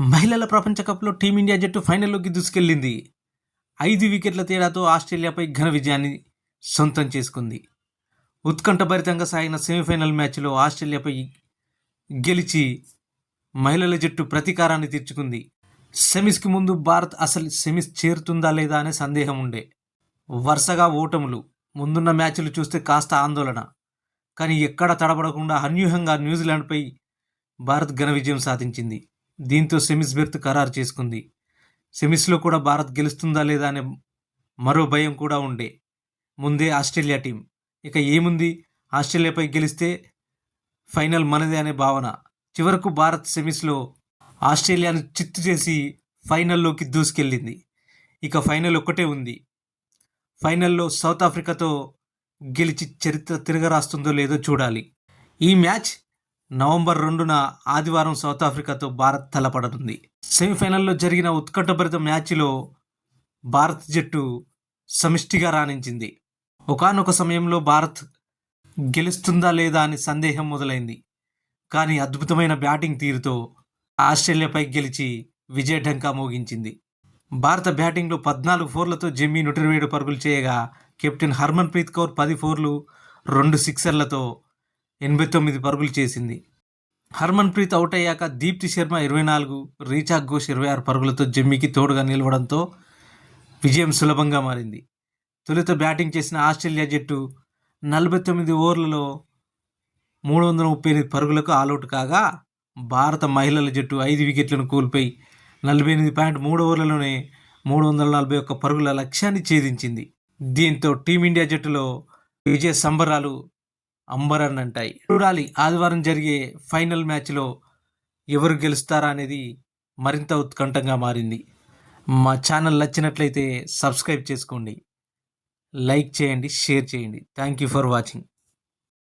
మహిళల ప్రపంచ కప్లో టీమిండియా జట్టు ఫైనల్లోకి దూసుకెళ్ళింది ఐదు వికెట్ల తేడాతో ఆస్ట్రేలియాపై ఘన విజయాన్ని సొంతం చేసుకుంది. ఉత్కంఠభరితంగా సాగిన సెమీఫైనల్ మ్యాచ్లో ఆస్ట్రేలియాపై గెలిచి మహిళల జట్టు ప్రతీకారాన్ని తీర్చుకుంది. సెమీస్కి ముందు భారత్ అసలు సెమీస్ చేరుతుందా లేదా అనే సందేహం ఉండే. వరుసగా ఓటములు ముందున్న మ్యాచ్లు చూస్తే కాస్త ఆందోళన. కానీ ఎక్కడ తడబడకుండా అన్యూహంగా న్యూజిలాండ్పై భారత్ ఘన విజయం సాధించింది. దీంతో సెమీస్ బెర్త్ ఖరారు చేసుకుంది. సెమీస్లో కూడా భారత్ గెలుస్తుందా లేదా అనే మరో భయం కూడా ఉండే. ముందే ఆస్ట్రేలియా టీం. ఇక ఏముంది? ఆస్ట్రేలియాపై గెలిస్తే ఫైనల్ మనదే అనే భావన. చివరకు భారత్ సెమీస్లో ఆస్ట్రేలియాను చిత్తు చేసి ఫైనల్లోకి దూసుకెళ్ళింది. ఇక ఫైనల్ ఒక్కటే ఉంది. ఫైనల్లో సౌత్ ఆఫ్రికాతో గెలిచి చరిత్ర తిరగరాస్తుందో లేదో చూడాలి. ఈ మ్యాచ్ నవంబర్ రెండున ఆదివారం సౌత్ ఆఫ్రికాతో భారత్ తలపడనుంది. సెమీఫైనల్లో జరిగిన ఉత్కంఠభరిత మ్యాచ్లో భారత్ జట్టు సమిష్టిగా రాణించింది. ఒకానొక సమయంలో భారత్ గెలుస్తుందా లేదా అని సందేహం మొదలైంది. కానీ అద్భుతమైన బ్యాటింగ్ తీరుతో ఆస్ట్రేలియాపై గెలిచి విజయ ఢంకా మోగించింది. భారత బ్యాటింగ్లో పద్నాలుగు ఫోర్లతో జమ్మీ నూట ఇరవై ఏడు పరుగులు చేయగా కెప్టెన్ హర్మన్ ప్రీత్ కౌర్ పది ఫోర్లు రెండు సిక్సర్లతో ఎనభై తొమ్మిది పరుగులు చేసింది. హర్మన్ ప్రీత్ అవుట్ అయ్యాక దీప్తి శర్మ ఇరవై నాలుగు రీచా ఘోష్ ఇరవై ఆరు పరుగులతో జమ్మికి తోడుగా నిలవడంతో విజయం సులభంగా మారింది. తొలుత బ్యాటింగ్ చేసిన ఆస్ట్రేలియా జట్టు నలభై తొమ్మిది ఓవర్లలో మూడు వందల ముప్పై ఎనిమిది పరుగులకు ఆలౌట్ కాగా భారత మహిళల జట్టు ఐదు వికెట్లను కోల్పోయి నలభై ఎనిమిది పాయింట్ మూడు ఓవర్లలోనే మూడు వందల నలభై ఒక్క పరుగుల లక్ష్యాన్ని ఛేదించింది. దీంతో టీమిండియా జట్టులో విజయ సంబరాలు అంబరన్ అంటాయి. చూడాలి ఆదివారం జరిగే ఫైనల్ మ్యాచ్లో ఎవరు గెలుస్తారా అనేది మరింత ఉత్కంఠంగా మారింది. మా ఛానల్ నచ్చినట్లయితే సబ్స్క్రైబ్ చేసుకోండి. లైక్ చేయండి షేర్ చేయండి. Thank you for watching.